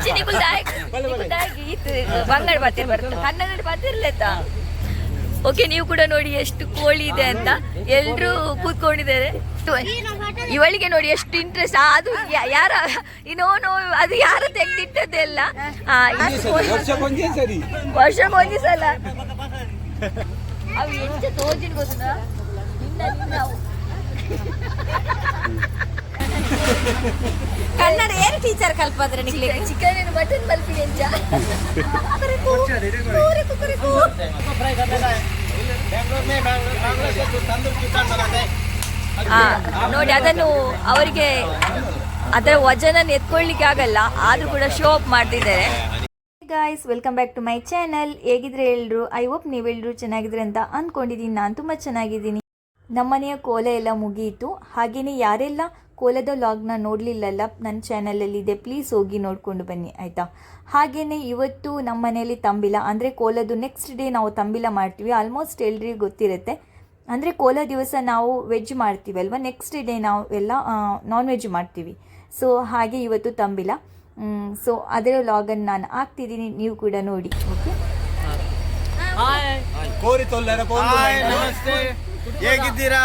ಬೊಡ್ಚಿ ನಿಕುಲ್ ಬಂಗಡ ಬಾತಿರ್ ಬರ್ತದೆ. ಕನ್ನಡ ಬಾತಿರ್ಲೇತ ಓಕೆ ನೀವು ಕೂಡ ನೋಡಿ ಎಷ್ಟು ಕೋಳಿ ಇದೆ ಅಂತ. ಎಲ್ಲರೂ ಕೂತ್ಕೊಂಡಿದ್ದಾರೆ. ಇವಳಿಗೆ ನೋಡಿ ಎಷ್ಟು ಇಂಟ್ರೆಸ್ಟ್ ಅದು ಯಾರ ಇನ್ನೋನು ಅದು ಯಾರ ತೆಗ್ದಿಟ್ಟದ್ದೆಲ್ಲ ಆ, ವರ್ಷ ವರ್ಷಕ್ಕೊಂದೇ ಸಲ. ಅವು ಎಂತ ತೋಜಿನ ಗೊತ್ತಾ? ನಿನ್ನ ನಿನ್ನ. ಕನ್ನಡ ಏನು ಟೀಚರ್ ಕಲ್ಪದ್ರೆ ನಿಮಗೆ ಚಿಕನ್ ಏನು ಮಟನ್ ಬಲ್ಪಿಗೆ ಆ, ನೋಡಿ ಅದನ್ನು ಅವರಿಗೆ ಅದರ ವಜನ ಎತ್ಕೊಳ್ಳಿಕ್ಕೆ ಆಗಲ್ಲ ಆದ್ರೂ ಕೂಡ ಶೋ ಅಪ್ ಮಾಡ್ತಿದ್ದಾರೆ. Guys welcome back to my channel ಹೇಗಿದ್ರೆ ಎಲ್ರು? ಐ ಹೋಪ್ ನೀವೆಲ್ಲರೂ ಚೆನ್ನಾಗಿದ್ರೆ ಅಂತ ಅಂದ್ಕೊಂಡಿದ್ದೀನಿ ನಾನು ತುಂಬ ಚೆನ್ನಾಗಿದ್ದೀನಿ. ನಮ್ಮನೆಯ ಕೋಲ ಎಲ್ಲ ಮುಗಿಯಿತು. ಹಾಗೇನೆ ಯಾರೆಲ್ಲ ಕೋಲದ ವ್ಲಾಗ್ನ ನೋಡಲಿಲ್ಲಲ್ಲ ನನ್ನ ಚಾನಲಲ್ಲಿದೆ ಪ್ಲೀಸ್ ಹೋಗಿ ನೋಡಿಕೊಂಡು ಬನ್ನಿ ಆಯಿತಾ? ಹಾಗೆಯೇ ಇವತ್ತು ನಮ್ಮ ಮನೆಯಲ್ಲಿ ತಂಬಿಲ ಅಂದರೆ ಕೋಲದ್ದು ನೆಕ್ಸ್ಟ್ ಡೇ ನಾವು ತಂಬಿಲ ಮಾಡ್ತೀವಿ. ಆಲ್ಮೋಸ್ಟ್ ಎಲ್ರಿಗೂ ಗೊತ್ತಿರುತ್ತೆ. ಅಂದರೆ ಕೋಲ ದಿವಸ ನಾವು ವೆಜ್ ಮಾಡ್ತೀವಿ ಅಲ್ವಾ ನೆಕ್ಸ್ಟ್ ಡೇ ನಾವು ಎಲ್ಲ ನಾನ್ ವೆಜ್ ಮಾಡ್ತೀವಿ. ಸೊ ಹಾಗೆ ಇವತ್ತು ತಂಬಿಲ. ಸೊ ಅದರ ಲಾಗನ್ನು ನಾನು ಹಾಕ್ತಿದ್ದೀನಿ. ನೀವು ಕೂಡ ನೋಡಿ ಓಕೆ ಕೋರಿ ತೊಲ್ಲರ ಹಾಯ್ ನಮಸ್ತೆ. ಹೇಗಿದ್ದೀರಾ?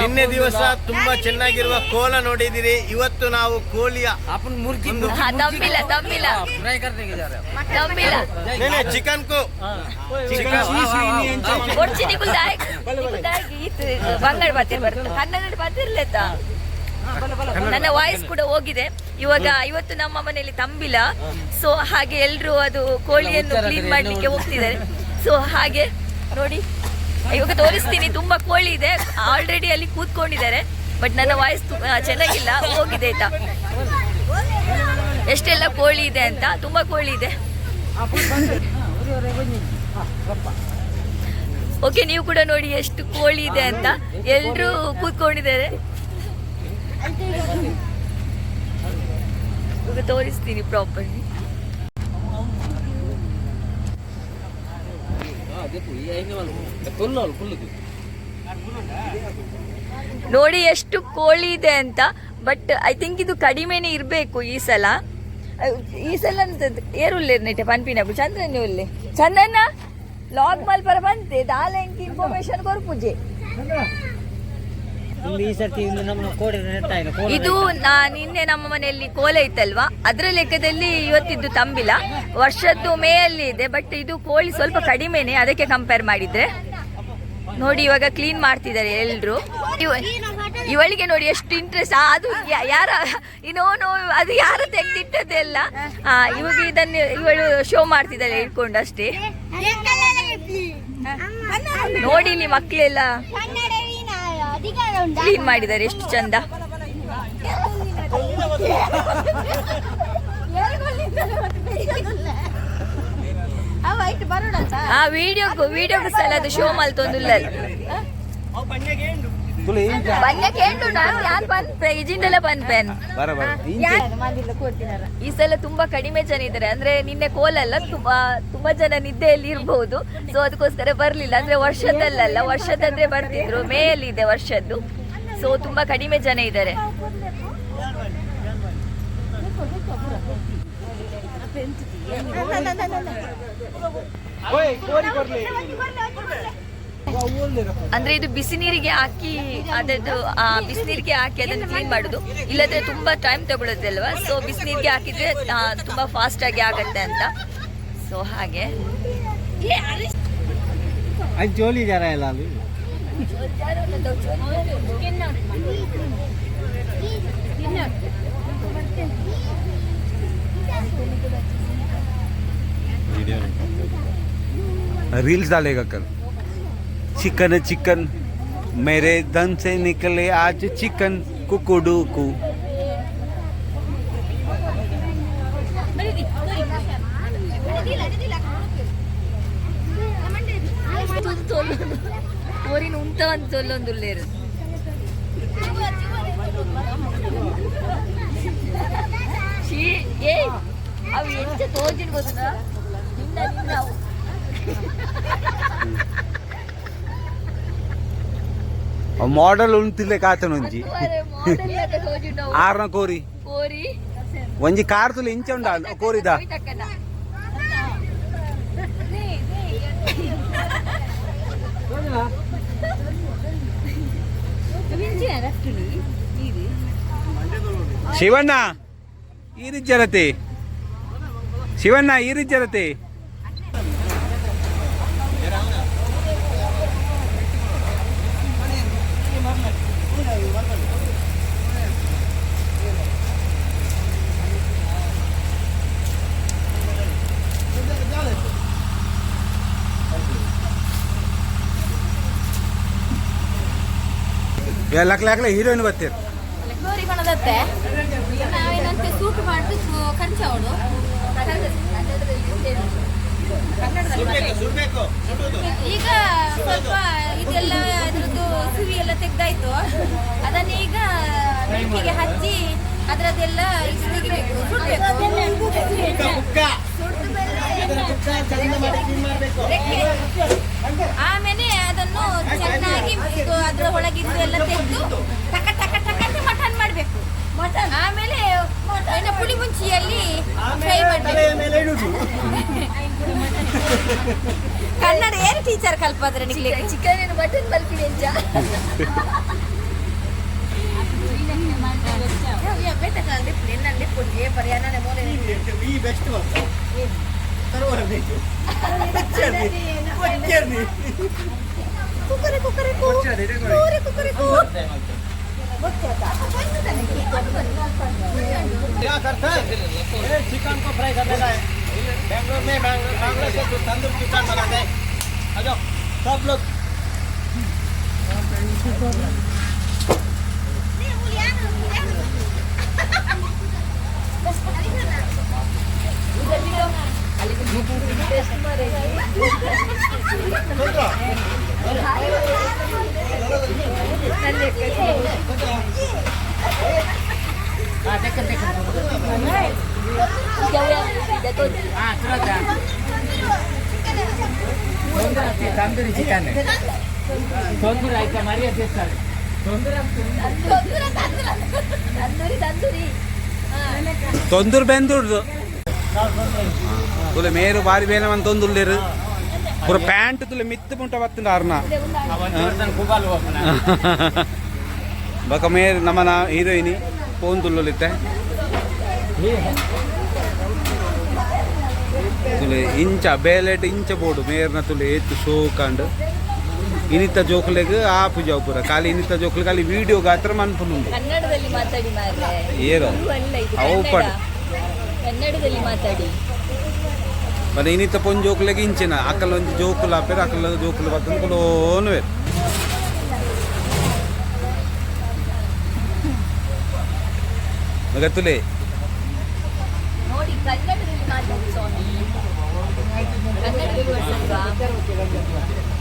ನಿನ್ನೆ ದಿವಸ ತುಂಬಾ ಚೆನ್ನಾಗಿರುವ ಕೋಲ ನೋಡಿದಿರಿ. ಇವತ್ತು ನಾವು ಕೋಳಿಯ ಒಂದು ತಂಬಿಲ ತಂಬಿಲ ತಂಬಿಲ ನೆನೆ ಚಿಕನ್ ಕು. ಬಂಗಾಳ ಬಾತಿರ್ ಬರ್ತದೆ ಕನ್ನಡ ಬಾತಿರ್ಲೇತ ನನ್ನ ವಾಯ್ಸ್ ಕೂಡ ಹೋಗಿದೆ. ಇವಾಗ ಇವತ್ತು ನಮ್ಮ ಮನೆಯಲ್ಲಿ ತಂಬಿಲ ಸೊ ಹಾಗೆ ಎಲ್ರು ಅದು ಕೋಳಿಯನ್ನು ಕ್ಲೀನ್ ಮಾಡ್ಲಿಕ್ಕೆ ಹೋಗ್ತಿದ್ದಾರೆ. ಸೊ ಹಾಗೆ ನೋಡಿ. ಇವಾಗ ತೋರಿಸ್ತೀನಿ, ತುಂಬಾ ಕೋಳಿ ಇದೆ. ಆಲ್ರೆಡಿ ಅಲ್ಲಿ ಕೂತ್ಕೊಂಡಿದ್ದಾರೆ. ಬಟ್ ನನ್ನ ವಾಯ್ಸ್ ಚೆನ್ನಾಗಿಲ್ಲ. ಹೋಗಿದೆ ಆಯ್ತಾ? ಎಷ್ಟೆಲ್ಲ ಕೋಳಿ ಇದೆ ಅಂತ? ತುಂಬಾ ಕೋಳಿ ಇದೆ. ಓಕೆ ನೀವು ಕೂಡ ನೋಡಿ ಎಷ್ಟು ಕೋಳಿ ಇದೆ ಅಂತ. ಎಲ್ಲರೂ ಕೂತ್ಕೊಂಡಿದ್ದಾರೆ. ತೋರಿಸ್ತೀನಿ ಪ್ರಾಪರ್ಲಿ ನೋಡಿ ಎಷ್ಟು ಕೋಳಿ ಇದೆ ಅಂತ ಬಟ್ ಐ ಥಿಂಕ್ ಇದು ಕಡಿಮೆನೆ ಇರಬೇಕು ಈ ಸಲ. ಈ ಸಲ ಏರುಲ್ಲೆ ನೆಟ್ಟೆ ಪನ್ಪಿನಪ್ಪು ಚಂದ್ರನ ಉಲ್ಲೆ ಚಂದ್ರನ ಲಾಗ್ ಮಲ್ಪರ ಬಂತೆ. ದಾಲೆಂಕಿ ಇನ್ಫಾರ್ಮೇಶನ್ ಕೊರ್ಪುಜೆ ಇಲ್ಲಿ ಈ ಸರ್ತಿ ಇನ್ನು ನಮ್ಮ ಕೋಡಿ ನೆಟ್ಟ ಇಲ್ಲ ಕೋಲ ಇದು ನಾ ನಿನ್ನೆ ನಮ್ಮ ಮನೆಯಲ್ಲಿ ಕೋಲ ಇತ್ತಲ್ವಾ? ಅದರ ಲೆಕ್ಕದಲ್ಲಿ ಇವತ್ತಿದ್ದು ತಂಬಿಲ ವರ್ಷದ್ದು ಮೇಯಲ್ಲಿ ಇದೆ ಬಟ್ ಇದು ಕೋಳಿ ಸ್ವಲ್ಪ ಕಡಿಮೆನೆ ಅದಕ್ಕೆ ಕಂಪೇರ್ ಮಾಡಿದ್ರೆ. ನೋಡಿ ಇವಾಗ ಕ್ಲೀನ್ ಮಾಡ್ತಿದ್ದಾರೆ ಎಲ್ರು. ಇವ- ಇವಳಿಗೆ ನೋಡಿ ಎಷ್ಟು ಇಂಟ್ರೆಸ್ಟ್ ಅದು ಯಾ- ಯಾರ ಇನ್ನೋನು ಅದು ಯಾರು ತೆಗ್ದಿಟ್ಟದ್ದೆಲ್ಲ. ಆ, ಇವಾಗ ಇದನ್ನು ಇವಳು ಶೋ ಮಾಡ್ತಿದ್ದಾಳೆ ಇಟ್ಕೊಂಡು ಅಷ್ಟೇ. ನೋಡಿ ಇಲ್ಲಿ ಮಕ್ಕಳೆಲ್ಲ ಕ್ಲೀನ್ ಮಾಡಿದ್ದಾರೆ ಎಷ್ಟು ಚಂದ. ಆ ವಿಡಿಯೋ ವಿಡಿಯೋ ಸಲ ಅದು ಶೋ ಮಲ್ತೊಂದುಲ್ಲ ತುಳಿ ನಾನು ಬರ ಬರ. ಈ ಸಲ ತುಂಬಾ ಕಡಿಮೆ ಜನ ಇದ್ದಾರೆ. ಅಂದ್ರೆ ನಿನ್ನೆ ಕೋಲಲ್ಲ ತುಂಬಾ ತುಂಬಾ ಜನ ನಿದ್ದೆಯಲ್ಲಿ ಇರಬಹುದು ಸೊ ಅದಕ್ಕೋಸ್ಕರ ಬರ್ಲಿಲ್ಲ. ಅಂದ್ರೆ ವರ್ಷದಲ್ಲಲ್ಲ ವರ್ಷದಂದ್ರೆ ಬರ್ತಿದ್ರು. ಮೇ ಅಲ್ಲಿ ಇದೆ ವರ್ಷದ್ದು. ಸೊ ತುಂಬಾ ಕಡಿಮೆ ಜನ ಇದ್ದಾರೆ. ಕೋರಿ ಕೊರ್ಲಿ ಅಂದ್ರೆ ಇದು ಬಿಸಿ ನೀರಿಗೆ ಹಾಕಿ ಅದದ್ದು ಆ ಬಿಸಿ ನೀರಿಗೆ ಹಾಕಿ ಅದನ್ನು ಕ್ಲೀನ್ ಮಾಡುದು ಇಲ್ಲದ್ರೆ ತುಂಬಾ ಟೈಮ್ ತಗೊಳುತ್ತೆ ಅಲ್ವಾ ಸೊ ಬಿಸಿ ನೀರಿಗೆ ಹಾಕಿದ್ರೆ ಆ, ತುಂಬಾ ಫಾಸ್ಟ್ ಆಗಿ ಆಗತ್ತೆ ಅಂತ ಸೊ ಹಾಗೆ ಅದು ಜೋಲಿ ಜರ ಇಲ್ಲ ಅಲ್ಲಿ रील्स डालेगा कल चिकन चिकन मेरे दम से निकले आज चिकन कुकुडू कु ಊರಿನ ಉಂಟ ಅಂತ ತೊಲ್ಲೊಂದುಲ್ಲೇರು ಶೀ ಏ ಅವು ಎಂತ ತೋಜಿನ ಗೊತ್ತಾ ನಿನ್ನ ನಿನ್ನ ಅವು. ಮಾಡಲ್ ಉಂತಿಲ್ಲ ಕಾತನ ಒಂಜಿ. ಆರ್ನ ಕೋರಿ. ಒಂಜಿ ಕಾರ್ ತುಲ ಇಂಚ ಉಂಡ ಕೋರಿದ? ಶಿವಣ್ಣ ಈ ರೀತಿ ಜರತೆ. ಶಿವಣ್ಣ ಈ ರೀತಿ ಜರತೆ. ಲಕ್ಲ ಲಕ್ಲ ಹೀರೋಯಿನ್ ಬರ್ತೀರಿ ಗೋರಿ ಕೊಣದತ್ತೆ ನಾವೇನಂತೆ ಸೂಟ್ ಮಾಡಿ ಕಂಚವಳು ಸುಡ್ಬೇಕು ಸುಡ್ಬೇಕು ಸುಡುದು ಈಗ ಸ್ವಲ್ಪ ಇದೆಲ್ಲ ಅದ್ರದ್ದು ಸುವಿ ಎಲ್ಲ ತೆಗ್ದಾಯ್ತು. ಅದನ್ನ ಈಗ ಬೆಂಕಿಗೆ ಹಚ್ಚಿ ಅದರದೆಲ್ಲ ಇದು ತೆಗಿಬೇಕು ಸುಡ್ಬೇಕು ಆಮೇಲೆ ಅದನ್ನು ಚೆನ್ನಾಗಿ ಇದು ಅದ್ರ ಒಳಗಿದ್ದು ಎಲ್ಲ ತೆಗೆದು ಟಕ ಟಕ ಟಕ ಅಂತ ಮಟನ್ ಮಾಡ್ಬೇಕು. ಆಮೇಲೆ ಏನು ಪುಳಿ ಮುಂಚಿಯಲ್ಲಿ ಫ್ರೈ ಮಾಡಬೇಕು. ಕನ್ನಡ ಏನು ಟೀಚರ್ ಕಲ್ಪದ್ರೆ ನಿಮಗೆ ಚಿಕನ್ ಮಟನ್ ಬಲ್ಪಿದೆ ಅಂಚ ಈ ಬೆಸ್ಟ್ ಕೊಚ್ಚರ್ನಿ. ಕೊಚ್ಚರ್ನಿ. ಕುಕ್ಕರೆ ಕುಕ್ಕರೆ ಕೂರೆ ಕುಕ್ಕರೆ ಕೂ क्या करता है? ये चिकन को फ्राई करने का है। बैंगलोर में बैंगलोर से तो तंदूर चिकन बनाते हैं। आ जाओ सब लोग। टेस्ट मारेगी ತಂದೂರಿ ಚಿಕನ್ ತೊಂದರೆ ಆಯ್ತಾ ಮರ್ಯಾದೆ ಸೇರ್ತಾರೆ ತೊಂದೂರು ಬೆಂದೂರ್ದು ತುಲೆ ಮೇರು ಬಾರಿ ಬೇನೆ ಒಂದು ತೊಂದುಲ್ಲೇರು ಪೂರ ಪ್ಯಾಂಟ್ ತುಲೆ ಮಿತ್ತು ಮುಂಟ ಬತ್ತುಂಡ ಅರ್ನ ಕುಬಾಲ್ ಹೋಗ್ತಾನೆ ಬಕ ಮೇರ್ ನಮ್ಮನ ಹೀರೋಯಿನಿ ಫೋನ್ ತುಲ್ಲುಲಿತ್ತೆ ತುಲೆ ಇಂಚ ಬೇಲೆಟ್ ಇಂಚ ಬೋಡು ಮೇರ್ನ ತುಲೆ ಏತು ಶೋ ಕಂಡು ಇನಿತ ಜೋಕ್ಲೆಗ್ ಆಪು ಜಾವ್ ಪೂರ ಖಾಲಿ ಇನಿತ ಜೋಕ್ಲೆ ಖಾಲಿ ವಿಡಿಯೋ ಗಾತ್ರ ಮನ್ಪುನುಂಡು ಏರು ಅವು ಪಡ್. ಕನ್ನಡದಲ್ಲಿ ಮಾತಾಡಿ पण इनी तपोन ಜೋಕ್ಲೆಗೆ ಇಂಚಿನ ಆಕಲ ಒಂದು ಜೋಕುಲ ಪೇರ ಆಕಲ ಜೋಕುಲ ಬರ್ತಂದು ಕೊಲೋನ್ವೆ ಮಗತ್ತುಲೆ ನೋಡಿ ಕನ್ನಡದಲ್ಲಿ ಮಾತಾಡಿ ಸ್ವಾಮಿ ಕನ್ನಡ ವ್ಯೂವರ್ಸ್ ಅಲ್ವಾ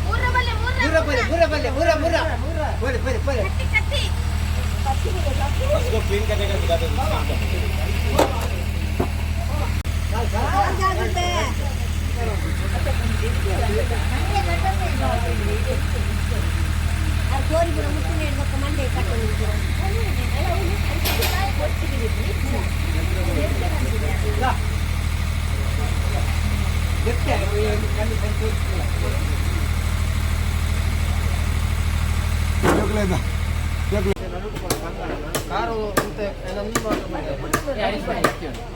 ಮೂರ ಬಲ್ಲೆ ಮೂರ ಬಲ್ಲೆ ಮೂರ ಬಲ್ಲೆ ಮೂರ ಮೂರ ಬಲ್ಲೆ ಬಲ್ಲೆ ಬಲ್ಲೆ ಕತ್ತಿ ಕತ್ತಿ ಕತ್ತಿ ಕ್ಲೀನ್ ಕರೆಗೆ ಗಾದೆ Kalau untuk enam lima, ya itu banyak.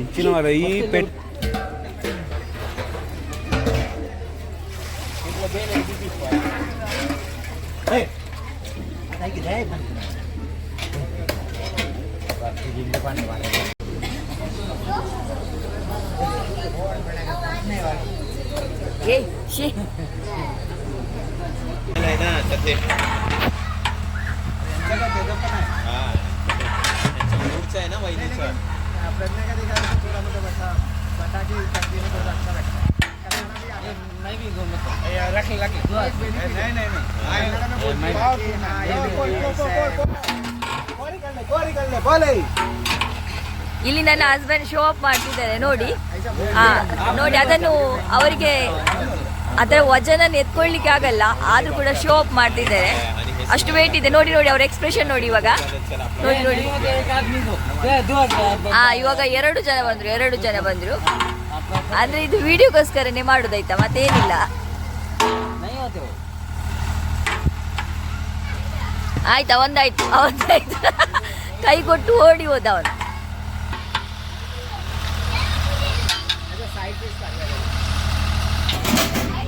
ఇచ్చిన మరి పెట్ ఏ ಇಲ್ಲಿ ನನ್ನ ಹಸ್ಬೆಂಡ್ ಶೋ ಅಪ್ ಮಾಡ್ತಿದ್ದಾರೆ ನೋಡಿ. ಹಾ ನೋಡಿ ಅದನ್ನು ಅವರಿಗೆ ಅದರ ವಜನ ಎತ್ಕೊಳ್ಳಿಕ್ಕೆ ಆಗಲ್ಲ, ಆದ್ರೂ ಕೂಡ ಶೋ ಅಪ್ ಮಾಡ್ತಿದ್ದಾರೆ. ಅಷ್ಟು ವೇಟ್ ಇದೆ. ನೋಡಿ ನೋಡಿ ಅವ್ರ ಎಕ್ಸ್ಪ್ರೆಷನ್ ನೋಡಿ ಇವಾಗ. ನೋಡಿ ನೋಡಿ. ಆ, ಇವಾಗ ಎರಡು ಜನ ಬಂದ್ರು, ಎರಡು ಜನ ಬಂದ್ರು. ಅಂದ್ರೆ ಇದು ವಿಡಿಯೋಗೋಸ್ಕರನೇ ಮಾಡುದಾಯ್ತಾ ಮತ್ತೇನಿಲ್ಲ. ಆಯ್ತಾ? ಒಂದಾಯ್ತು. ಒಂದಾಯ್ತು. ಕೈ ಕೊಟ್ಟು ಓಡಿ ಹೋದ ಅವನು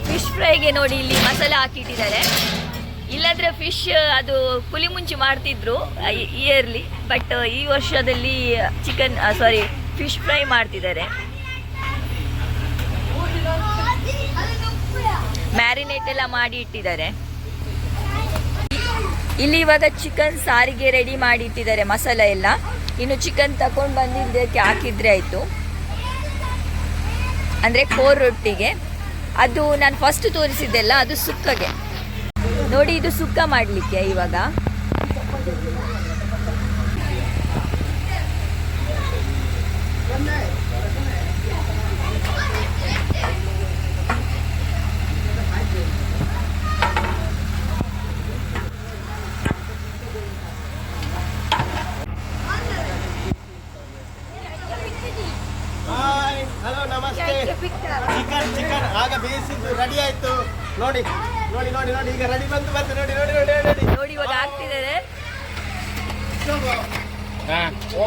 ಫಿಶ್ ಫ್ರೈಗೆ ನೋಡಿ ಇಲ್ಲಿ ಮಸಾಲೆ ಹಾಕಿಟ್ಟಿದ್ದಾರೆ. ಇಲ್ಲಾಂದ್ರೆ ಫಿಶ್ ಅದು ಪುಲಿ ಮುಂಚಿ ಮಾಡ್ತಿದ್ರು ಇಯರ್ಲಿ ಬಟ್ ಈ ವರ್ಷದಲ್ಲಿ ಚಿಕನ್ ಸಾರಿ ಫಿಶ್ ಫ್ರೈ ಮಾಡ್ತಿದ್ದಾರೆ. ಮ್ಯಾರಿನೇಟ್ ಎಲ್ಲ ಮಾಡಿ ಇಟ್ಟಿದ್ದಾರೆ. ಇಲ್ಲಿ ಇವಾಗ ಚಿಕನ್ ಸಾರಿಗೆ ರೆಡಿ ಮಾಡಿ ಇಟ್ಟಿದ್ದಾರೆ ಮಸಾಲೆ ಎಲ್ಲ. ಇನ್ನು ಚಿಕನ್ ತಗೊಂಡು ಬಂದಿದ್ದಕ್ಕೆ ಹಾಕಿದ್ರೆ ಆಯಿತು. ಅಂದರೆ ಕೋರ್ ರೊಟ್ಟಿಗೆ. ಅದು ನಾನು ಫಸ್ಟ್ ತೋರಿಸಿದ್ದೆಲ್ಲ ಅದು ಸುಕ್ಕಗೆ. ನೋಡಿ ಇದು ಸುಕ್ಕ ಮಾಡಲಿಕ್ಕೆ ಇವಾಗ ಹಾಯ್ ಹಲೋ ನಮಸ್ತೆ ಚಿಕನ್ ಚಿಕನ್ ಆಗ ಬೇಯಿಸಿದ್ದು ರೆಡಿ ಆಯ್ತು. ನೋಡಿ ನೋಡಿ ನೋಡಿ ನೋಡಿ ಈಗ ರೆಡಿ ಬಂತು ಬಂತು ನೋಡಿ ನೋಡಿ ನೋಡಿ ನೋಡಿ ನೋಡಿ. ಇವಾಗ ಆಗ್ತಿದ್ದಾರೆ ಓ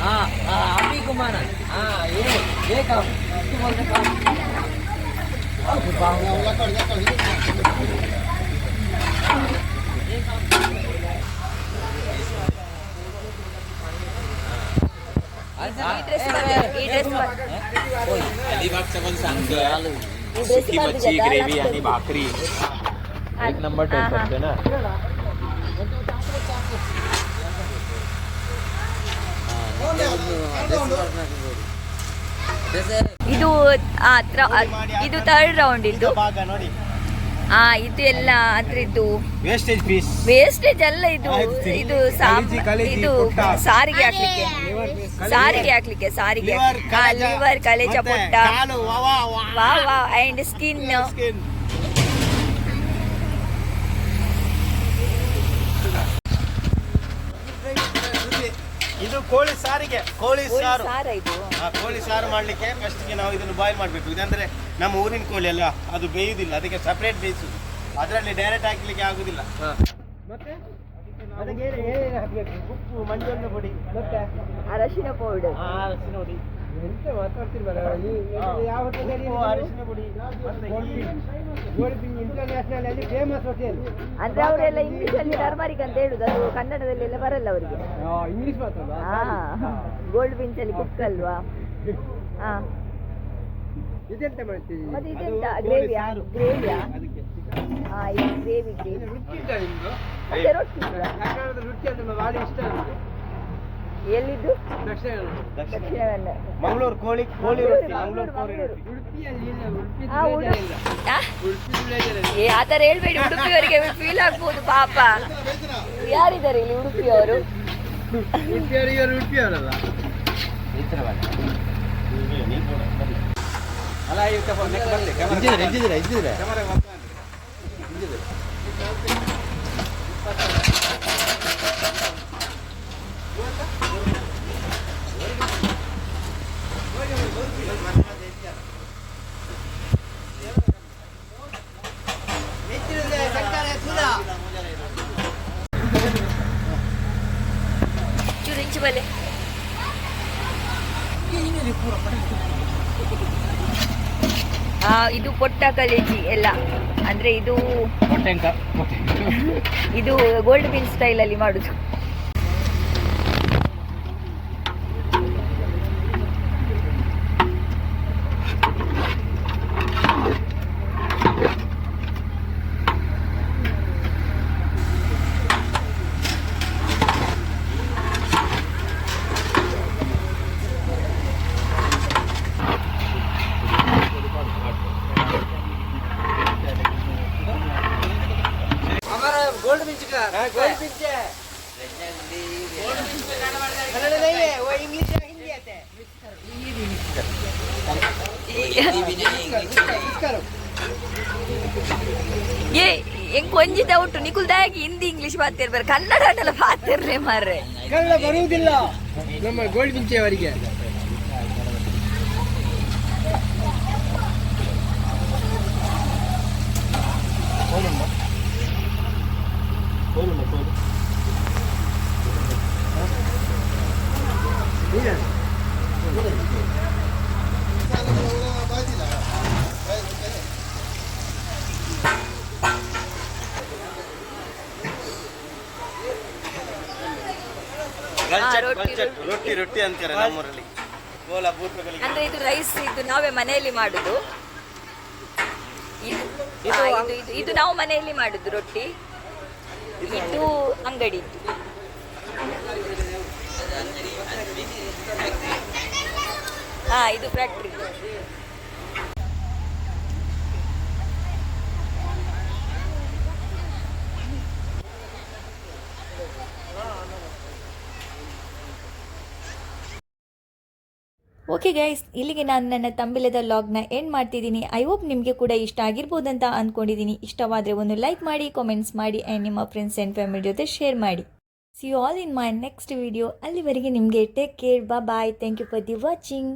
ಹಾ. ಅಭಿ ಕುಮಾರ. ಹಾ ಏನು ಬೇಕಾ? ಈ ಡ್ರೆಸ್ ಈ ಡ್ರೆಸ್ अलिबागचा पण सांगतो सुकी मच्छी, gravy आणि भाकरी एक नंबर टेस्ट असते ना ಇದು ಆ, ತ್ರ- ಇದು ಥರ್ಡ್ ರೌಂಡ್ ಈಗ ಇದು ಭಾಗ ನೋಡಿ ಆ ಇದು ಎಲ್ಲ ಅದ್ರದ್ದು ವೇಸ್ಟೇಜ್ ಪೀಸ್ ವೇಸ್ಟೇಜ್ ಅಲ್ಲ ಇದು ಇದು ಇದು ಸಾರಿಗೆ ಹಾಕ್ಲಿಕ್ಕೆ. ಸಾರಿಗೆ ಹಾಕ್ಲಿಕ್ಕೆ ಸಾರಿಗೆ. ಲಿವರ್ ಲಿವರ್ ಕಲೇಜ ಪುಟ್ಟ. ವಾ ವಾ ವಾ. ವಾ ವಾ ಅಂಡ್ ಸ್ಕಿನ್ ಕೋಳಿ ಸಾರಿಗೆ ಕೋಳಿ ಸಾರು. ಸಾರ ಇದು. ಆ ಕೋಳಿ ಸಾರು ಮಾಡಲಿಕ್ಕೆ ಫಸ್ಟ್ಗೆ ನಾವು ಇದನ್ನು ಬಾಯ್ಲ್ ಮಾಡಬೇಕು. ಇದಂದ್ರೆ ನಮ್ಮ ಊರಿನ ಕೋಳಿ ಅಲ್ಲ ಅದು ಬೇಯುವುದಿಲ್ಲ ಅದಕ್ಕೆ ಸಪ್ರೇಟ್ ಬೇಯಿಸುದು. ಅದರಲ್ಲಿ ಡೈರೆಕ್ಟ್ ಹಾಕ್ಲಿಕ್ಕೆ ಆಗುದಿಲ್ಲ. ಮತ್ತೆ? ಅದಕ್ಕೆ ಏನು ಏನೇನು ಹಾಕ್ಬೇಕು. ಉಪ್ಪು ಮಂಜೊನ್ನ ಪುಡಿ. ಮತ್ತೆ? ಅರಶಿನ ಪೌಡರ್ ಆ, ಅರಶಿನ ಪುಡಿ. ಎಂತ ಯಾವ ಇಂಟರ್ನ್ಯಾಷನಲ್ ಅಲ್ಲಿ ಫೇಮಸ್ ಹೋಟೆಲ್ ಅಂದ್ರೆ ಅವರೆಲ್ಲ ಇಂಗ್ಲಿಷ್ ಅಲ್ಲಿ ಟರ್ಮರಿಕ್ ಅಂತ ಹೇಳುದು. ಅದು ಕನ್ನಡದಲ್ಲಿ ಎಲ್ಲ ಬರಲ್ಲ ಅವರಿಗೆ. ಇಂಗ್ಲಿಷ್ ಗೋಲ್ಡ್ ಬಿಂಚ್ ಅಲ್ಲಿ ಕುಕ್ ಅಲ್ವಾ ಹಾ. ಇದೆಂತ ಮಾಡ್ತೀವಿ ಮತ್ತೆ ಇದೆಂತ? ಗ್ರೇವಿಯಾ? ಗ್ರೇವಿಯಾ? ಅದಕ್ಕೆ. ಹಾ ಇದು ಗ್ರೇವಿ ಗ್ರೇವಿ ರೊಟ್ಟಿ ರೊಟ್ಟಿ ಕೂಡ. ಕನ್ನಡದ ರುಚಿ ಅಂದ್ರೆ ಭಾಳ ಇಷ್ಟ. ಎಲ್ಲಿದ್ದು? ದಕ್ಷಿಣ ದಕ್ಷಿಣ ಕನ್ನಡ ಮಂಗಳೂರು ಕೋಳಿ ಕೋಳಿ ರೊಟ್ಟಿ ಮಂಗಳೂರು ಕೋಳಿ ಮಂಗಳೂರು. ರೊಟ್ಟಿ. ಉಡುಪಿಯಲ್ಲಿ ಇಲ್ಲ ಉಡುಪಿ ಆ, ಉಡು- ಆ? ಉಡುಪಿ ಏ ಆ ಥರ ಹೇಳ್ಬೇಡಿ ಉಡುಪಿಯವರಿಗೆ ಫೀಲ್ ಆಗ್ಬೋದು ಪಾಪ. ಯಾರಿದ್ದಾರೆ ಇಲ್ಲಿ ಉಡುಪಿಯವರು? ಉಡುಪಿಯವರಿಗೆ ಉಡುಪಿ ನೆಕ್ಸ್ಟ್ ಅಲ್ಲ ಇದ್ದಿದ್ರೆ ಇದ್ದಿದ್ರೆ ಇದ್ದಿದ್ರೆ. ಚೂರು ಇಂಚು ಬಲೆ ಆ, ಇದು ಕೊಟ್ಟ ಕಲೇಜಿ ಎಲ್ಲ. ಅಂದ್ರೆ ಇದು ಇದು ಗೋಲ್ಡ್ ಬೀನ್ ಸ್ಟೈಲ್ ಅಲ್ಲಿ ಮಾಡುದು. ಏ, ಹೆಂಗ್ ಕೊಂಚ ಡೌಟ್ ನಿಕುಲ್ದಾಗಿ ಹಿಂದಿ ಇಂಗ್ಲಿಷ್ ಮಾತಾಡ್ಬಾರ ಕನ್ನಡ ಮಾತಾಡ್ರೆ ಮಾರ್ರೆ. ಕನ್ನಡ ಬರುವುದಿಲ್ಲ ನಮ್ಮ ಗೋಲ್ಬಿಂಚೆ ಅವರಿಗೆ ರೊಟ್ಟಿ, ರೊಟ್ಟಿ. ಅಂತಾರೆ ನಮ್ಮೂರಲ್ಲಿ. ಅಂದ್ರೆ ಇದು ರೈಸ್ ಇದು ನಾವೇ ಮನೆಯಲ್ಲಿ ಮಾಡುದು. ಇದು ಹಾ, ಇದು ಇದು ಇದು ನಾವು ಮನೆಯಲ್ಲಿ ಮಾಡುದು ರೊಟ್ಟಿ. ಇದು ಅಂಗಡಿ. ಹಾ ಇದು ಫ್ಯಾಕ್ಟ್ರಿ ಓಕೆ ಗೈಸ್ ಇಲ್ಲಿಗೆ ನಾನು ನನ್ನ ತಂಬಿಲದ ಲಾಗ್ನ ಎಂಡ್ ಮಾಡ್ತಿದ್ದೀನಿ. ಐ ಹೋಪ್ ನಿಮಗೆ ಕೂಡ ಇಷ್ಟ ಆಗಿರ್ಬೋದಂತ ಅಂದ್ಕೊಂಡಿದ್ದೀನಿ ಇಷ್ಟವಾದರೆ ಒಂದು ಲೈಕ್ ಮಾಡಿ ಕಾಮೆಂಟ್ಸ್ ಮಾಡಿ ಆ್ಯಂಡ್ ನಿಮ್ಮ ಫ್ರೆಂಡ್ಸ್ ಆ್ಯಂಡ್ ಫ್ಯಾಮಿಲಿ ಜೊತೆ ಶೇರ್ ಮಾಡಿ. See all in my next video ಅಲ್ಲಿವರೆಗೆ ನಿಮಗೆ ಟೇಕ್ ಕೇರ್ ಬಾ bye thank you for the watching